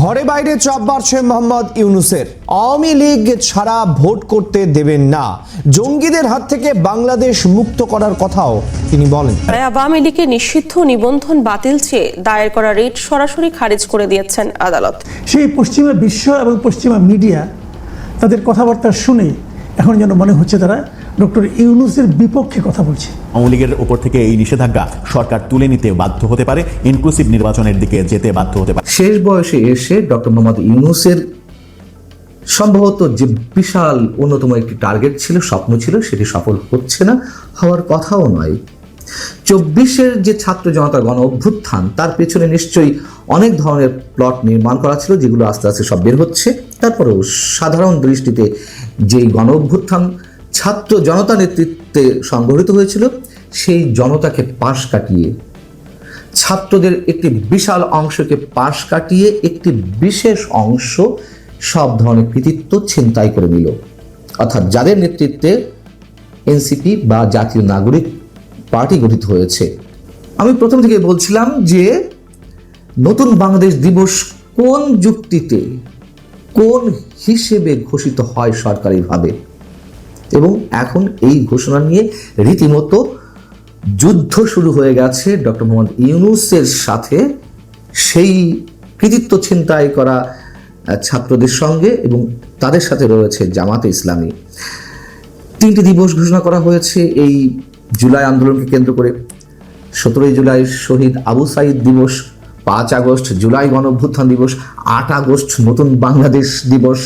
ঘরে বাইরে চাপ বাড়ছে মোহাম্মদ ইউনুসের। আওয়ামী লীগ ছাড়া ভোট করতে দেবেন না। জঙ্গিদের হাত থেকে বাংলাদেশ মুক্ত করার কথাও তিনি বলেন। তাই আওয়ামী লীগের নিষিদ্ধ নিবন্ধন বাতিল চেয়ে দায়ের করা রিট সরাসরি খারিজ করে দিয়েছেন আদালত। সেই পশ্চিমা বিশ্ব এবং পশ্চিমা মিডিয়া তাদের কথাবার্তা শুনে এখন যেন মনে হচ্ছে তারা ডক্টর ইউনুসের বিপক্ষে কথা বলছে। আওয়ামী লীগের উপর থেকে এই নিষেধাজ্ঞা সরকার তুলে নিতে বাধ্য হতে পারে ইনক্লুসিভ নির্বাচনের দিকে যেতে বাধ্য হতে পারে। শেষ বয়সে এসে ডক্টর মোহাম্মদ ইউনুসের সম্ভবত যে বিশাল অন্যতম একটি টার্গেট ছিল স্বপ্ন ছিল সেটি সফল হচ্ছে না হওয়ার কথাও নয়। চব্বিশের যে ছাত্র জনতা গণ অভ্যুত্থান তার পেছনে নিশ্চয়ই অনেক ধরনের প্লট নির্মাণ করা ছিল যেগুলো আস্তে আস্তে সব বের হচ্ছে। তারপরেও সাধারণ দৃষ্টিতে যেই গণ অভ্যুত্থান ছাত্র জনতা নেতৃত্বে সংগঠিত হয়েছিল, সেই জনতাকে পাশ কাটিয়ে, ছাত্রদের একটি বিশাল অংশকে পাশ কাটিয়ে একটি বিশেষ অংশ সব ধরনের কৃতিত্ব ছিনতাই করে নিল। অর্থাৎ যাদের নেতৃত্বে এনসিপি বা জাতীয় নাগরিক পার্টি গঠিত হয়েছে। আমি প্রথম থেকে বলছিলাম যে নতুন বাংলাদেশ দিবস কোন যুক্তিতে, কোন হিসেবে ঘোষিত হয় সরকারিভাবে? এবং এখন এই ঘোষণা নিয়ে রীতিমতো যুদ্ধ শুরু হয়ে গেছে ডক্টর মোহাম্মদ ইউনুসের সাথে। সেই কৃতিত্ব ছিনতাই করা ছাত্রদের সঙ্গে এবং তাদের সাথে রয়েছে জামাতে ইসলামী। তিনটি দিবস ঘোষণা করা হয়েছে। এই জুলাই আন্দোলনকে কেন্দ্র করে সতেরোই জুলাই শহীদ আবু সাইদ দিবস, পাঁচ আগস্ট জুলাই গণ অভ্যুত্থান দিবস, আট আগস্ট নতুন বাংলাদেশ দিবস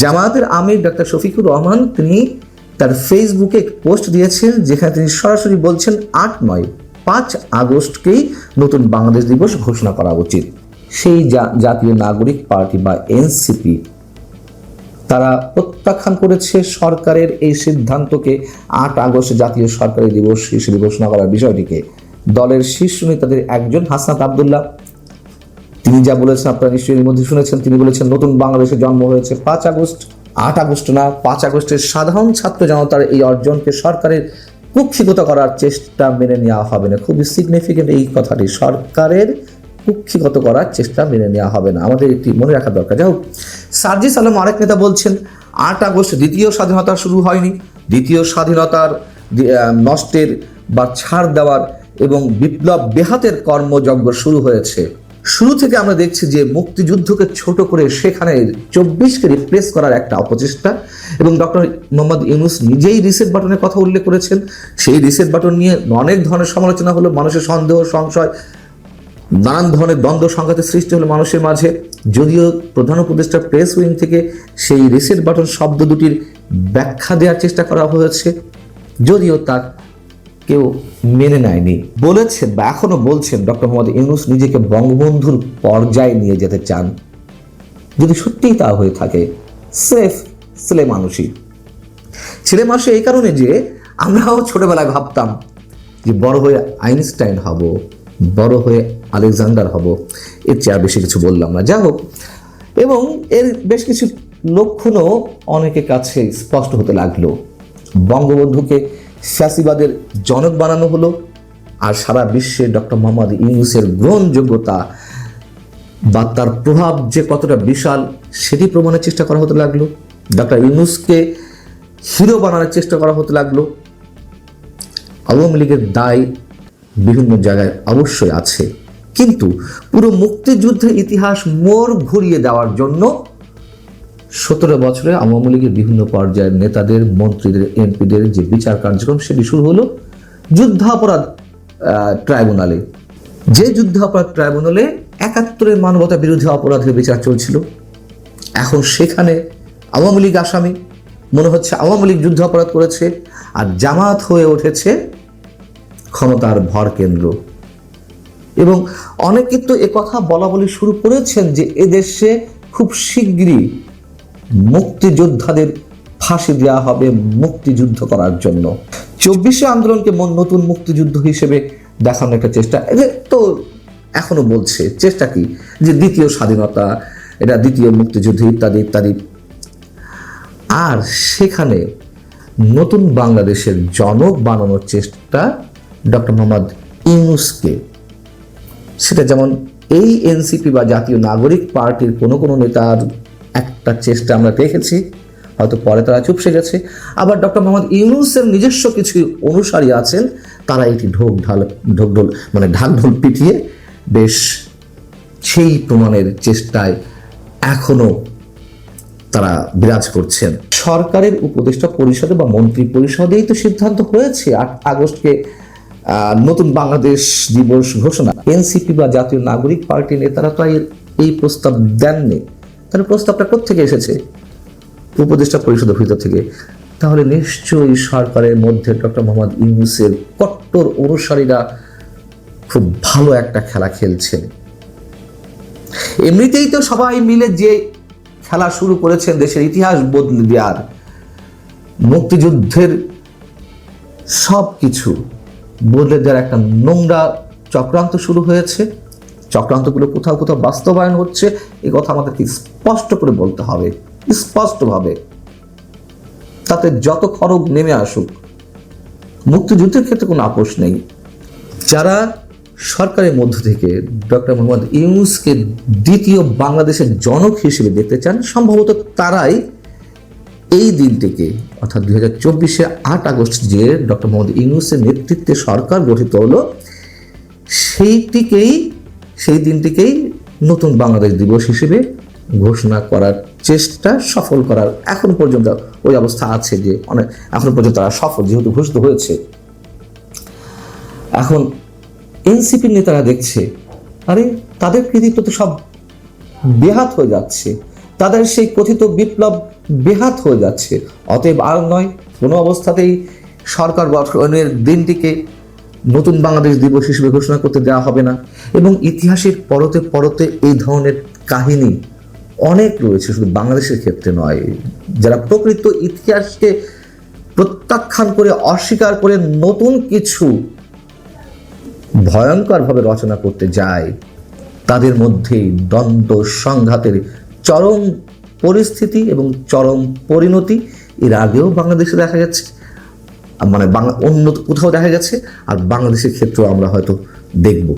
জামায়াতের আমির ডক্টর শফিকুর রহমান তিনি তার ফেসবুকে পোস্ট দিয়েছেন, যেখানে তিনি সরাসরি বলছেন, আট নয়, পাঁচ আগস্টকেই নতুন বাংলাদেশ দিবস ঘোষণা করা উচিত। সেই জাতীয় নাগরিক পার্টি বা এনসিপি, তারা প্রত্যাখ্যান করেছে সরকারের এই সিদ্ধান্তকে আট আগস্ট জাতীয় সরকারি দিবস হিসেবে ঘোষণা করার বিষয়টিকে। দলের শীর্ষ নেতাদের একজন হাসনাত আবদুল্লাহ তিনি যা বলেছেন আপনারা নিশ্চয়ই এর মধ্যে শুনেছেন। তিনি বলেছেন, নতুন বাংলাদেশে জন্ম হয়েছে পাঁচ আগস্ট, আট আগস্ট না, পাঁচ আগস্টের সাধারণ ছাত্র জনতার এই অর্জনকে সরকারের কুক্ষিগত করার চেষ্টা মেনে নেওয়া হবে না। খুবই সিগনিফিকেন্ট এই কথাটি, সরকারের কুক্ষিগত করার চেষ্টা মেনে নেওয়া হবে না। আমাদের একটি মনে রাখা দরকার। যাই হোক সার্জিস আলম আরেক নেতা বলছেন, আট আগস্ট দ্বিতীয় স্বাধীনতা শুরু হয়নি। দ্বিতীয় স্বাধীনতার নষ্টের বা ছাড় দেওয়ার এবং বিপ্লব বেহাতের কর্মযজ্ঞ শুরু হয়েছে। শুরু থেকে আমরা দেখছি যে মুক্তিযুদ্ধকে ছোট করে সেখানে চব্বিশকে রিপ্লেস করার একটা অপচেষ্টা। এবং ডক্টর মোহাম্মদ ইউনুস নিজেই রিসেট বাটনের কথা উল্লেখ করেছেন। সেই রিসেট বাটন নিয়ে অনেক ধরনের সমালোচনা হলো, মানুষের সন্দেহ, সংশয়, নানান ধরনের দ্বন্দ্ব, সংঘাতের সৃষ্টি হলো মানুষের মাঝে। যদিও প্রধান উপদেষ্টা প্রেস উইং থেকে সেই রিসেট বাটন শব্দ দুটির ব্যাখ্যা দেওয়ার চেষ্টা করা হয়েছে। যদিও তা কেউ মেনে নেয়নি। বলেছেন বা এখনও বলছেন ডক্টর মোহাম্মদ ইউনুস নিজেকে বঙ্গবন্ধুর পর্যায়ে নিয়ে যেতে চান। যদি সত্যিই তা হয়ে থাকে, সেফ ছেলে মানুষই। ছেলে মানুষ এই কারণে যে আমরাও ছোটবেলায় ভাবতাম যে বড় হয়ে আইনস্টাইন হব, বড় হয়ে আলেকজান্ডার হব, এর চেয়ে আর বেশি কিছু বললাম না। যা হোক, এবং এর বেশ কিছু লক্ষণও অনেকের কাছে স্পষ্ট হতে লাগল। বঙ্গবন্ধুকে ফ্যাসিবাদের জনক বানানো হলো আর সারা বিশ্বে ডক্টর মোহাম্মদ ইউনুসের গ্রহণযোগ্যতা বা তার প্রভাব যে কতটা বিশাল সেটি প্রমাণের চেষ্টা করা হতে লাগল। ডক্টর ইউনুসকে হিরো বানানোর চেষ্টা করা হতে লাগল। আওয়ামী লীগের দায় বিভিন্ন জায়গায় অবশ্যই আছে। কিন্তু পুরো মুক্তিযুদ্ধের ইতিহাস মোড় ঘুরিয়ে দেওয়ার জন্য সতেরো বছরে আওয়ামী লীগের বিভিন্ন পর্যায়ের নেতাদের, মন্ত্রীদের, এমপিদের যে বিচার কার্যক্রম, সেটি শুরু হলো যুদ্ধাপরাধ ট্রাইব্যুনালে। যে যুদ্ধাপরাধ ট্রাইব্যুনালে একাত্তরের মানবতা বিরোধী অপরাধের বিচার চলছিল। এখন সেখানে আওয়ামী লীগ আসামি, মনে হচ্ছে আওয়ামী লীগ যুদ্ধ অপরাধ করেছে, আর জামাত হয়ে উঠেছে ক্ষমতার ভর কেন্দ্র। এবং অনেকে তো কথা বলা বলি শুরু করেছেন যে এদেশে খুব শীঘ্রই মুক্তিযোদ্ধাদের ফাঁসি দেওয়া হবে মুক্তিযুদ্ধ করার জন্য। চব্বিশে আন্দোলনকে নতুন মুক্তিযুদ্ধ হিসেবে দেখানোর একটা চেষ্টা। তো এখনও বলছে, চেষ্টা কি? যে দ্বিতীয় স্বাধীনতা, এটা দ্বিতীয় মুক্তিযুদ্ধ, ইত্যাদি ইত্যাদি। আর সেখানে নতুন বাংলাদেশের জনক বানানোর চেষ্টা ডক্টর মোহাম্মদ ইউনুসকে। সেটা যেমন এই এনসিপি বা জাতীয় নাগরিক পার্টির কোনো কোনো নেতার একটা চেষ্টা আমরা দেখেছি, হয়তো পরে তারা চুপসে গেছে। আবার ডক্টর মোহাম্মদ ইউনুসের নিজস্ব কিছু অনুসারী আছেন, তারা এটি ঢোক ঢাল, ঢোক ঢোল মানে ঢাক ঢোল পিটিয়ে বেশ সেই প্রমাণের চেষ্টায় এখনও তারা বিরাজ করছেন। সরকারের উপদেষ্টা পরিষদে বা মন্ত্রী পরিষদেই তো সিদ্ধান্ত হয়েছে আট আগস্টকে নতুন বাংলাদেশ দিবস ঘোষণা। এনসিপি বা জাতীয় নাগরিক পার্টি নেতারা তো এই প্রস্তাব দেননি। তাহলে প্রস্তাবটা কোথেকে এসেছে? উপদেষ্টা পরিষদের ভিতর থেকে। তাহলে নিশ্চয়ই সরকারের মধ্যে ডক্টর মোহাম্মদ ইউনুসের কট্টর অনুসারীরা খুব ভালো একটা খেলা খেলছেন। এমনিতেই তো সবাই মিলে যে খেলা শুরু করেছেন, দেশের ইতিহাস বদলে দেওয়ার, মুক্তিযুদ্ধের সব কিছু বদলে দেওয়ার একটা নোংরা চক্রান্ত শুরু হয়েছে। চক্রান্তগুলো কোথাও কোথাও বাস্তবায়ন হচ্ছে, এই কথা আমাদেরকে স্পষ্ট করে বলতে হবে, স্পষ্টভাবে। তাতে যত খরচ নেমে আসুক, মুক্তিযুদ্ধের ক্ষেত্রে কোনো আপোষ নেই। যারা সরকারের মধ্য থেকে ডক্টর মোহাম্মদ ইউনুসকে দ্বিতীয় বাংলাদেশের জনক হিসেবে দেখতে চান, সম্ভবত তারাই এই দিনটিকে অর্থাৎ দুই হাজার চব্বিশে আট আগস্ট যে ডক্টর মোহাম্মদ ইউনুসের নেতৃত্বে সরকার গঠিত হলো, সেইটিকেই সেই দিনটিকেই নতুন বাংলাদেশ দিবস হিসেবে ঘোষণা করার চেষ্টা সফল করার এখন পর্যন্ত ওই অবস্থা আছে যে অনেক, এখন পর্যন্ত তারা সফল, যেহেতু ঘোষিত হয়েছে। এখন এনসিপির নেতারা দেখছে, আরে তাদের কৃতিত্ব তো সব বেহাত হয়ে যাচ্ছে, তাদের সেই কথিত বিপ্লব বেহাত হয়ে যাচ্ছে, অতএব আর নয়, কোনো অবস্থাতেই সরকার গঠনের দিনটিকে নতুন বাংলাদেশ দিবস হিসেবে ঘোষণা করতে দেওয়া হবে না। এবং ইতিহাসের পরতে পরতে এই ধরনের কাহিনী অনেক রয়েছে শুধু বাংলাদেশের ক্ষেত্রে নয়। যারা প্রকৃত ইতিহাসকে প্রত্যাখ্যান করে, অস্বীকার করে নতুন কিছু ভয়ঙ্করভাবে রচনা করতে যায়, তাদের মধ্যেই দ্বন্দ্ব, সংঘাতের চরম পরিস্থিতি এবং চরম পরিণতি এর আগেও বাংলাদেশে দেখা গেছে। মানে বাংলা অন্য কোথাও দেখা গেছে আর বাংলাদেশের ক্ষেত্রেও আমরা হয়তো দেখব।